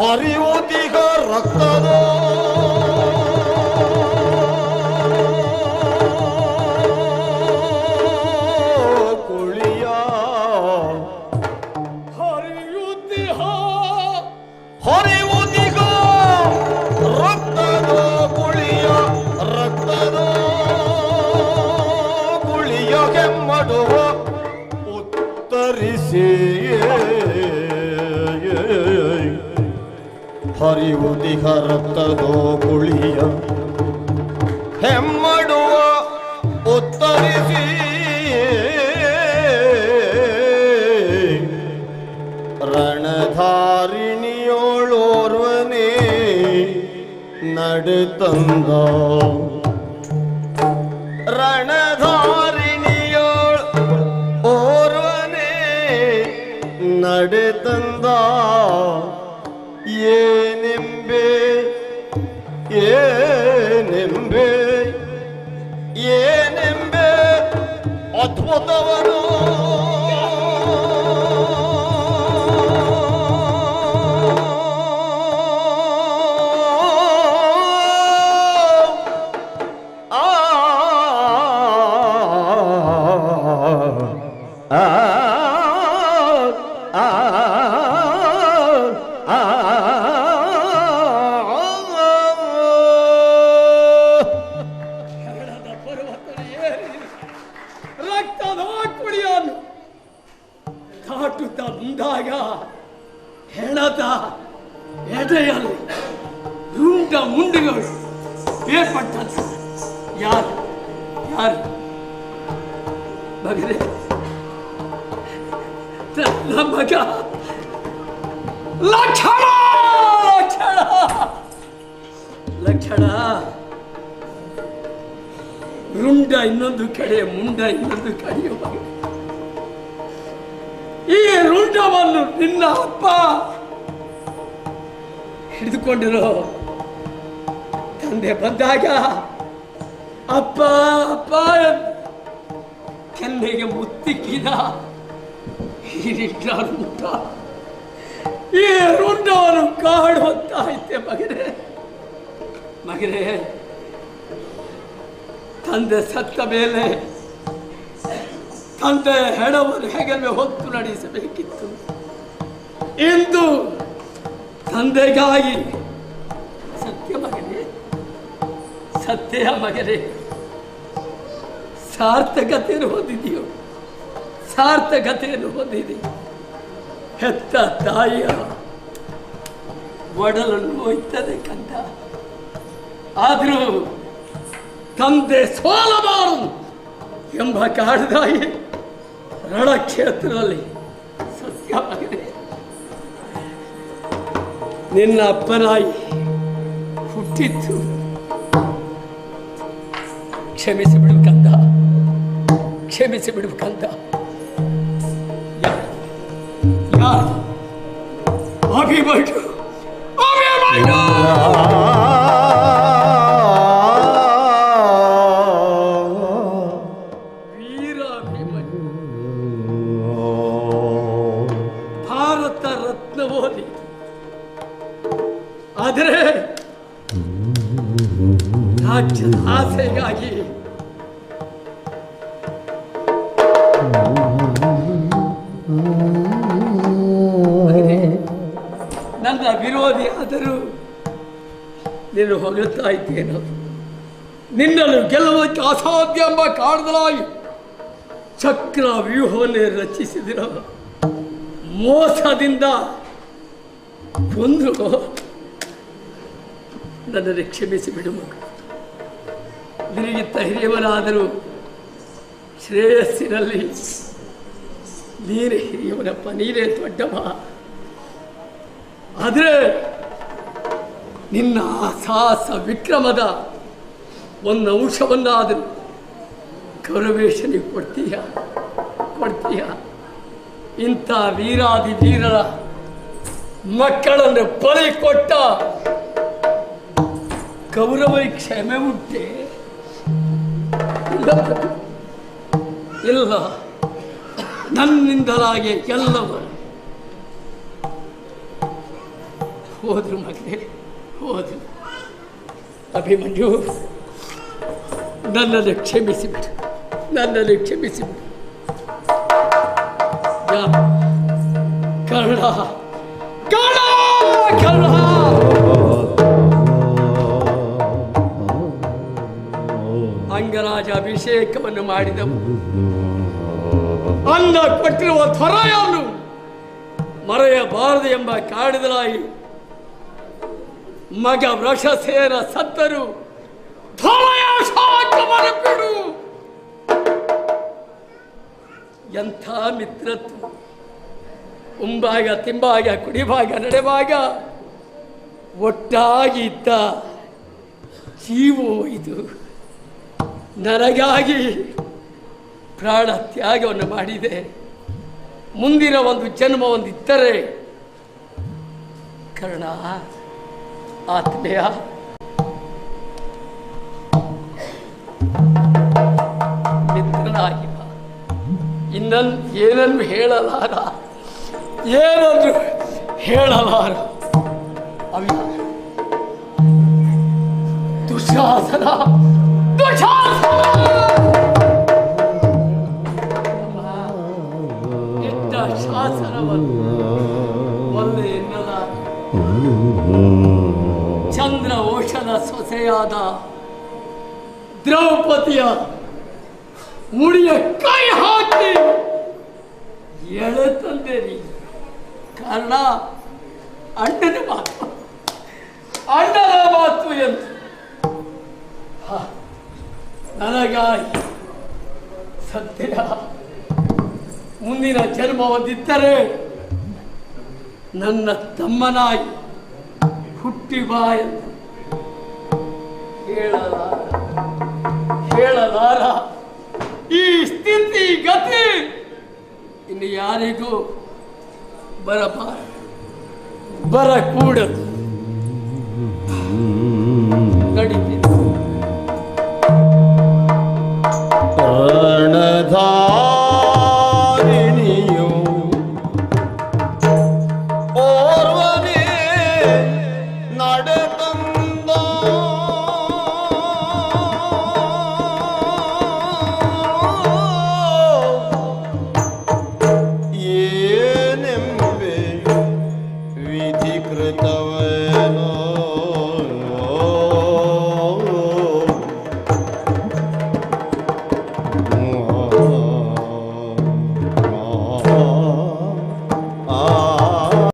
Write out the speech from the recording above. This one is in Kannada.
ಹರಿಯುತ್ತಿಗ ರಕ್ತದ ಕುಳಿಯ ಹರಿಯುತ್ತಿಹ ಹರಿಯುತ್ತಿಗ ಹರಿಯುದಿಹ ರಕ್ತದೋ ಕುಳಿಯ ಹೆಮ್ಮಡುವ ಉತ್ತರಿಸಿ. ರಣಧಾರಿಣಿಯೋಳೋರ್ವನೇ ನಡೆತಂದ. ರಣಧಾರಿಣಿಯೋಳ್ ಓರ್ವನೇ ನಡೆತಂದ. yeğenim bey Yeğenim bey Yeğenim bey. Atma davanı ರುಂಡ ಮುಂಡಿಗಳು ಬೇರ್ಪಟ್ಟಂತ ಯಾರು? ಯಾರು? ಮಗನೇ. ನನ್ನ ಮಗ. ಲಕ್ಷಣ! ಲಕ್ಷಣ! ಲಕ್ಷಣ! ರುಂಡ ಇನ್ನೊಂದು ಕಡೆ, ಮುಂಡ ಇನ್ನೊಂದು ಕಡೆಯ ಈ ರುಂಡವನ್ನು ನಿನ್ನ ಅಪ್ಪ ಹಿಡಿದುಕೊಂಡಿರೋ ತಂದೆ ಬಂದಾಗ, ಅಪ್ಪ ಅಪ್ಪ ಕೆನ್ನೆಗೆ ಮುತ್ತಿಕ್ಕಿದ ರುಂಡ ಈ ರುಂಡವನ್ನು ಕಾಡುವಂತಾಯ್ತೆ ಮಗನೇ. ಮಗನೇ, ತಂದೆ ಸತ್ತ ಮೇಲೆ ತಂದೆ ಹೆಣವನ್ನು ಹೆಗಲೇ ಹೊತ್ತು ನಡೆಸಬೇಕಿತ್ತು. ಇಂದು ತಂದೆಗಾಗಿ ಸತ್ಯ ಮಗನೇ ಸಾರ್ಥಕತೆಯನ್ನು ಹೊಂದಿದೆಯೋ? ಸಾರ್ಥಕತೆಯನ್ನು ಹೊಂದಿದೆ? ಹೆತ್ತ ತಾಯಿಯ ಒಡಲನ್ನು ಹೋಯ್ತದೆ ಕಂದ. ಆದರೂ ತಂದೆ ಸೋಲಬಾರದು ಎಂಬ ಕಾರಣದಾಗಿ ರಣಕ್ಷೇತ್ರದಲ್ಲಿ ಸತ್ಯವಾಗಿದೆ ನಿನ್ನ ಅಪ್ಪನಾಯಿ ಹುಟ್ಟಿತ್ತು ಕ್ಷಮಿಸಿ ಬಿಡು ಕಂದ ಕ್ಷಮಿಸಿ ಬಿಡು ಕಂದ ಯಾರು? ಯಾರು? ಅಭಿಮನ್ಯು. ಅಭಿಮನ್ಯು! ವೀರ ನನ್ನ ವಿರೋಧಿ ಆದರೂ ನೀನು ಹೊಗಳ್ತಾ ಇದ್ದೇನೋ. ನಿನ್ನನ್ನು ಗೆಲ್ಲುವುದಕ್ಕೆ ಅಸಾಧ್ಯ ಎಂಬ ಕಾರಣದಲಾಗಿ ಚಕ್ರ ವ್ಯೂಹವನ್ನೇ ರಚಿಸಿದಿರ ಮೋಸದಿಂದ ಕೊಂದು ನನ್ನನ್ನು ಕ್ಷಮಿಸಿ ಬಿಡು ಮಗ. ನಿನಗಿತ್ತ ಹಿರಿಯವನಾದರೂ ಶ್ರೇಯಸ್ಸಿನಲ್ಲಿ ನೀರೇ ಹಿರಿಯವನಪ್ಪ, ನೀರೇ ದೊಡ್ಡವ. ಆದರೆ ನಿನ್ನ ಸಾಹಸ ವಿಕ್ರಮದ ಒಂದು ಅಂಶವನ್ನಾದರೂ ಗೌರವೇಶನಿಗೆ ಕೊಡ್ತೀಯ? ಕೊಡ್ತೀಯ? ಇಂಥ ವೀರಾದಿ ವೀರರ ಮಕ್ಕಳನ್ನು ಬಲಿ ಕೊಟ್ಟ ಗೌರವ ಕ್ಷಮೆ ಉಂಟೆ? ಇಲ್ಲ. ನನ್ನಿಂದಲಾಗೆ ಎಲ್ಲವ ಹೋದ್ರು ಮಗನೇ ಹೋದ್ರು. ಅಭಿಮನ್ಯು ನನ್ನನ್ನು ಕ್ಷಮಿಸಿಬಿಡು ನನ್ನನ್ನು ಕ್ಷಮಿಸಿಬಿಡು. ಕರ್ಣ ಕರ್ಣ ಕರ್ಣ! ಅಂಗರಾಜ ಅಭಿಷೇಕವನ್ನು ಮಾಡಿದವು. ಅನ್ನ ಕೊಟ್ಟಿರುವ ತ್ವರೆಯನ್ನು ಮರೆಯಬಾರದು ಎಂಬ ಕಾಡಿದಲಾಯಿ ಮಗ ವೃಷಸೇನ ಸತ್ತರು. ಎಂಥ ಮಿತ್ರತ್ವ. ಉಂಬಾಗ, ತಿಂಬಾಗ, ಕುಡಿಭಾಗ ನಡೆವಾಗ ಒಟ್ಟಾಗಿ ಇದ್ದ ಜೀವೋ ಇದು. ನನಗಾಗಿ ಪ್ರಾಣ ತ್ಯಾಗವನ್ನು ಮಾಡಿದೆ. ಮುಂದಿನ ಒಂದು ಜನ್ಮ ಒಂದಿದ್ದರೆ ಕರ್ಣ, ಆತ್ಮೀಯ. ಮಿತ್ರನಾಗಿ ಇನ್ನನ್ ಏನನ್ನು ಹೇಳಲಾರ? ಏನನ್ನು ಹೇಳಲಾರ? ಅವಿ ದುಶಾಸನ. ಚಂದ್ರ ಓಷದ ಸೊಸೆಯಾದ ದ್ರೌಪದಿಯ ಮುಡಿಯ ಕೈ ಹಾಕಿ ಎಳೆ ತಂದೆ ನೀ. ಕಾರಣ, ಅಣ್ಣನ ಮಾತು. ಅಣ್ಣನ ಮಾತು ಎಂದು. ನನಗಾಗಿ ಸತ್ಯ ಮುಂದಿನ ಜನ್ಮ ಹೊಂದಿದ್ದರೆ ನನ್ನ ತಮ್ಮನಾಗಿ ಹುಟ್ಟಿ ಬಾ ಎಂದು ಹೇಳಲಾರ. ಹೇಳಲಾರ. ಈ ಸ್ಥಿತಿ ಗತಿ ಇನ್ನು ಯಾರಿಗೂ ಬರಬಾರ ಬರಕೂಡದು. ನಡೀತೀನಿ ਤਵ